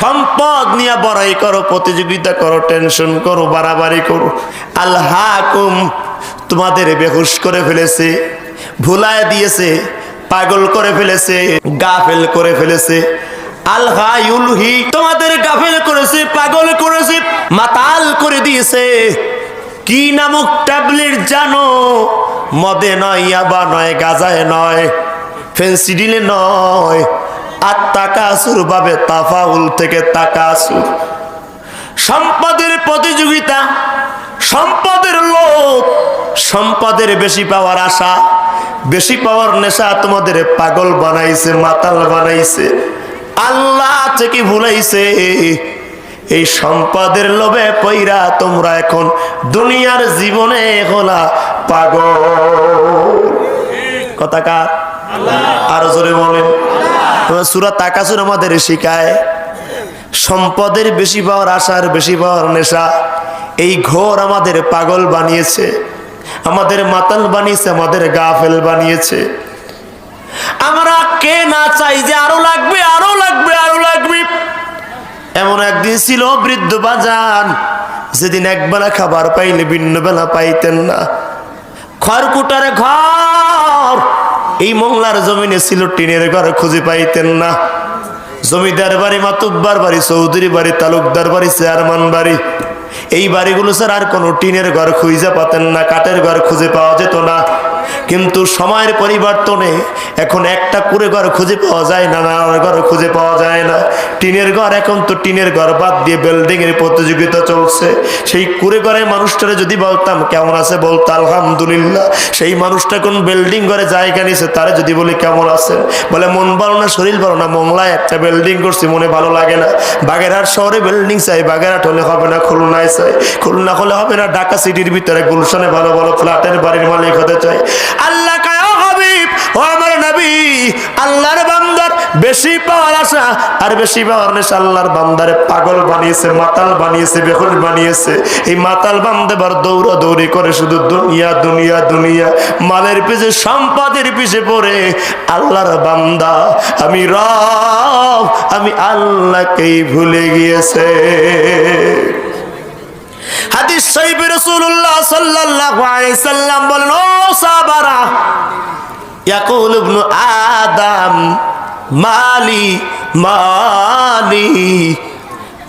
সম্পদ নিয়ে বড়াই করো, প্রতিযোগিতা করো টেনশন করো, বাড়াবাড়ি করো। আল্লাহ তোমাদের বেহুশ করে ফেলেছে, ভুলায় দিয়েছে, পাগল করে ফেলেছে, গাফেল করে ফেলেছে। আলহাইউলহি তোমাদের গাফেল করেছে, পাগল করেছে, মাতাল করে দিয়েছে। কি নামক ট্যাবলেট জানো? মদে নয়, ইয়াবা নয়, গাজায় নয়, ফেন্সিডিলে নয়। আর তাকাসুর ভাবে তাফাউল থেকে তাকাসুর সম্পদের প্রতিযোগিতা, সম্পদের লোক সম্পদের বেশি পাওয়ার আশা, বেশি পাওয়ার নেশা তোমাদের পাগল বানাইছে, মাতাল বানাইছে। আল্লাহ থেকে ভুলাইছে? এই সম্পদের লোভে পইরা তোমরা এখন দুনিয়ার জীবনে হলা পাগল। কথা কার? আরও জোরে বলেন। সুরা তাকাসুর আমাদের শিখায়, সম্পদের বেশি পাওয়ার আশার বেশি পাওয়ার নেশা। এই ঘোর আমাদের পাগল বানিয়েছে, আমাদের মাতাল বানিয়েছে, আমাদের গাফেল বানিয়েছে। আমরা কে না চাই যে আরও লাগবে আরও লাগবে আরও লাগবে। এমন একদিন ছিল বৃদ্ধ বাজান, যেদিন একবেলা খাবার পাইলে ভিন্ন বেলা পাইতেন না। খড়কুটার ঘর এই মংলার জমিনে ছিল টিনের ঘর, খুঁজে পাইতেন না। জমিদার বাড়ি মাতুব্বার বাড়ি, চৌধুরী বাড়ি, তালুকদার বাড়ি, চেয়ারম্যান বাড়ি। এই বাড়িগুলো স্যার আর কোনো টিনের ঘর খুঁজে পাতেন না, কাঠের ঘর খুঁজে পাওয়া যেত না। কিন্তু সময়ের পরিবর্তনে এখন একটা কুড়ে ঘর খুঁজে পাওয়া যায় না, নানার ঘর খুঁজে পাওয়া যায় না। টিনের ঘর এখন তো টিনের ঘর, বাদ দিয়ে বিল্ডিং এর প্রতিযোগিতা চলছে। সেই কুড়ে ঘরের মানুষটারে যদি বলতাম, কেমন আছে? বলতো, আলহামদুলিল্লাহ। সেই মানুষটা কোন বিল্ডিং ঘরে জায়গা নিছে তারে যদি বলি, কেমন আছে বলে, মন ভালো না, শরীর ভালো না? মংলায় একটা বিল্ডিং করছি, মনে ভালো লাগে না। বাগেরহাট শহরে বিল্ডিং চাই, বাগেরহাট হলে হবে না, খুলনায় চাই। খুলনা হলে হবে না, ঢাকা সিটির ভিতরে গুলশানে ভালো ভালো ফ্ল্যাটের বাড়ির মালিক হতে চাই। আল্লাহ কায় হাবিব, ও আমার নবী, আল্লাহর বান্দার বেশি পাওয়ার আশা, আর বেশি পাওয়ার নেশা আল্লাহর বান্দারে পাগল বানিয়েছে, মাতাল বানিয়েছে বেহুশ বানিয়েছে। এই মাতাল বান্দেবার দৌড়া দৌড়ি করে শুধু দুনিয়া দুনিয়া দুনিয়া। মালের পিছে, সম্পদের পিছে পড়ে আল্লাহর বান্দা। আমি রব, আমি আল্লাহকেই ভুলে গিয়েছে। হাদিস রাসূলুল্লাহ সাল্লাল্লাহু আলাইহি সাল্লাম বলেন, ও ইয়াকুল আদম, মালি মালি।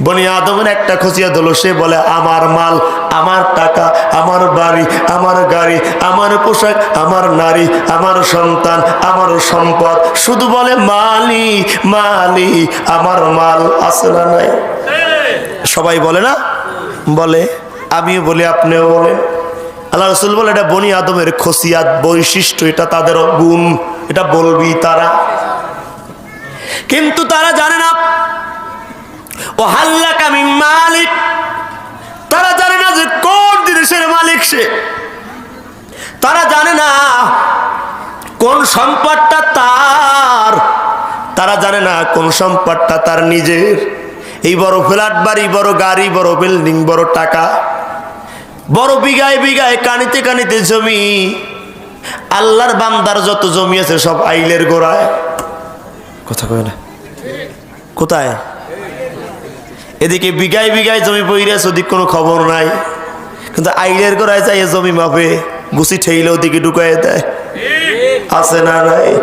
বনি আদমের একটা খসিয়া দিল, সে বলে, আমার মাল, আমার টাকা, আমার বাড়ি, আমার গাড়ি, আমার পোশাক, আমার নারী, আমার সন্তান, আমার সম্পদ। শুধু বলে, মালি মালি, আমার মাল না নাই? সবাই বলে না? বলে। আমিও বলি, আপনিও বলেন। আল্লাহ রসুল বলে, এটা বনি আদমের খসিয়াত, বৈশিষ্ট্য, এটা তাদের গুণ, এটা বলবি তারা। কিন্তু তারা জানে না। ও হাল্লা কামি মালিক। তারা জানে না যে কোন জিনিসের মালিক সে। তারা জানে না কোন সম্পদটা তার। তারা জানে না কোন সম্পদটা তার নিজের। এই বড় ফ্ল্যাট বাড়ি, বড় গাড়ি, বড় বিল্ডিং, বড় টাকা। বড় বিঘায় বিঘায়, কানিতে কানিতে জমি। আল্লাহর বান্দার যত জমি আছে সব আইলের গোড়ায়। কথা কয় না? কোথায়? এদিকে বিঘায় বিঘায় জমি পইরে ওদিক কোনো খবর নাই। কিন্তু আইলের গোড়ায় যাই জমি মাপে, গুছি ঠেইলে ওদিকে ঢুকাই দেয়। আছে না নাই?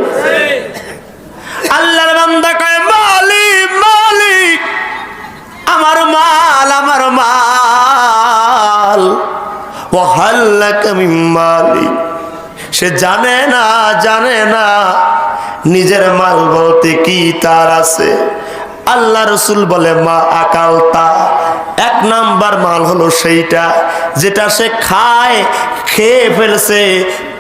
সে জানে না জানে না। নিজের মাল বলতে কি তার আছে? আল্লাহ রসুল বলে, মা আকাল তা এক নাম্বার মাল হলো সেইটা, যেটা সে খায়, খেয়ে ফেলছে,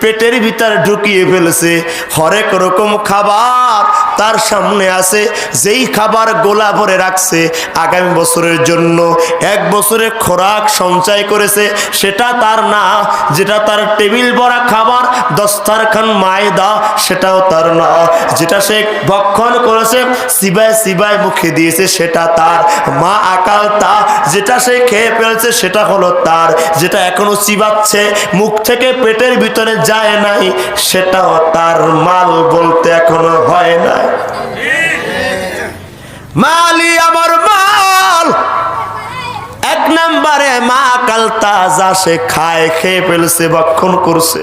পেটের ভিতরে ঢুকিয়ে ফেলছে। হরেক রকম খাবার তার সামনে আছে, যেই খাবার গোলা ভরে রাখছে, আগামী বছরের জন্য এক বছরে খোরাক সঞ্চয় করেছে, সেটা তার না, যেটা তার টেবিল ভরা খাবার, দস্তারখান, মায়দা, সেটাও তার না। যেটা সে ভক্ষণ করেছে, সিবায় সিবায় মুখে দিয়েছে, সেটা তার। মা আকাল তা, যেটা সে খেয়ে ফেলছে, সেটা হলো তার। যেটা এখনও চিবাচ্ছে, মুখ থেকে পেটের ভিতরে যায় নাই, সেটাও তার মাল বলতে এখনও হয় নাই। মালি আমার মাল। এক নম্বরে মা কালতা তাজা সে খায় খেয়ে ফেলছে ভক্ষণ করছে।